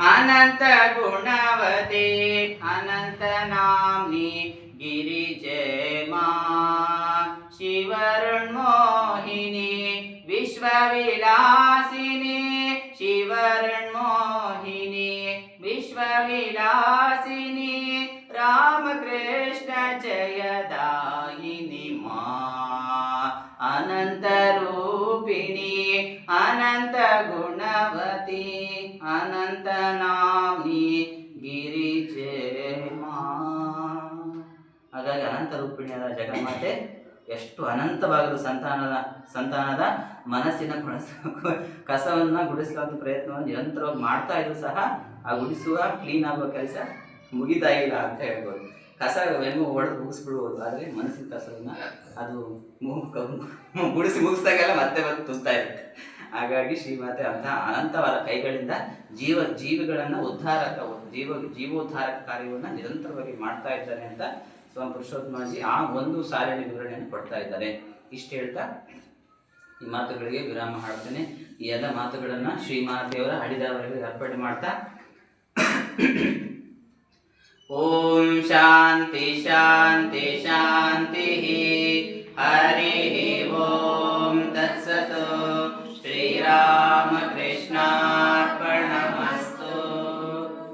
अनंत गुणवते अनंत नाम्नि गिरिजय मा। शिवरुण्मोहिनी विश्वविलासिनी। शिवरुण्मोहिनी विश्वविलासिनी। रामकृष्ण जयदायिनि मा। अनन्तरूपिणी अनन्तगुणवती अनन्तनाम्नि ಗಿರಿಜೆ ಮಾ ಹಾಗಾಗಿ ಅನಂತ ರೂಪಿಣಿಯಾದ ಜಗನ್ಮಾತೆ ಎಷ್ಟು ಅನಂತವಾಗಲು ಸಂತಾನದ ಸಂತಾನದ ಮನಸ್ಸಿನ ಕೊಳಸ ಕಸವನ್ನು ಗುಡಿಸುವಂಥ ಪ್ರಯತ್ನವನ್ನು ನಿರಂತರವಾಗಿ ಮಾಡ್ತಾ ಇದ್ರು ಸಹ ಆ ಗುಡಿಸುವ ಕ್ಲೀನ್ ಆಗುವ ಕೆಲಸ ಮುಗಿತಾ ಇಲ್ಲ ಅಂತ ಹೇಳ್ಬೋದು ಕಸ ಹೆಂಗೋ ಹೊಡೆದು ಮುಗಿಸ್ಬಿಡ್ಬೋದು ಆದರೆ ಮನಸ್ಸಿನ ಕಸವನ್ನು ಅದು ಮು- ಕ- ಗುಡಿಸಿ ಮುಗಿಸ್ದಾಗೆಲ್ಲ ಮತ್ತೆ ಮತ್ತೆ ತುಂಬ್ತಾ ಇರುತ್ತೆ ಹಾಗಾಗಿ ಶ್ರೀಮಾತೆ ಅಂತಹ ಅನಂತವಾದ ಕೈಗಳಿಂದ ಜೀವ ಜೀವಿಗಳನ್ನು ಉದ್ಧಾರಕ ಜೀವ ಜೀವೋದ್ಧಾರಕ ಕಾರ್ಯವನ್ನು ನಿರಂತರವಾಗಿ ಮಾಡ್ತಾ ಇದ್ದಾನೆ ಅಂತ ಸ್ವಾಮಿ ಪುರುಷೋತ್ತಮಾಜಿ ಆ ಒಂದು ಸಾಲಿನ ವಿವರಣೆಯನ್ನು ಕೊಡ್ತಾ ಇದ್ದಾರೆ. ಇಷ್ಟು ಹೇಳ್ತಾ ಈ ಮಾತುಗಳಿಗೆ ವಿರಾಮ ಹಾಡ್ತೇನೆ. ಈ ಎಲ್ಲ ಮಾತುಗಳನ್ನು ಶ್ರೀಮಾತೆಯವರ ಹಡಿದವರಿಗೆ ಅರ್ಪಣೆ ಮಾಡ್ತಾ. ಓಂ ಶಾಂತಿ ಶಾಂತಿ ಶಾಂತಿ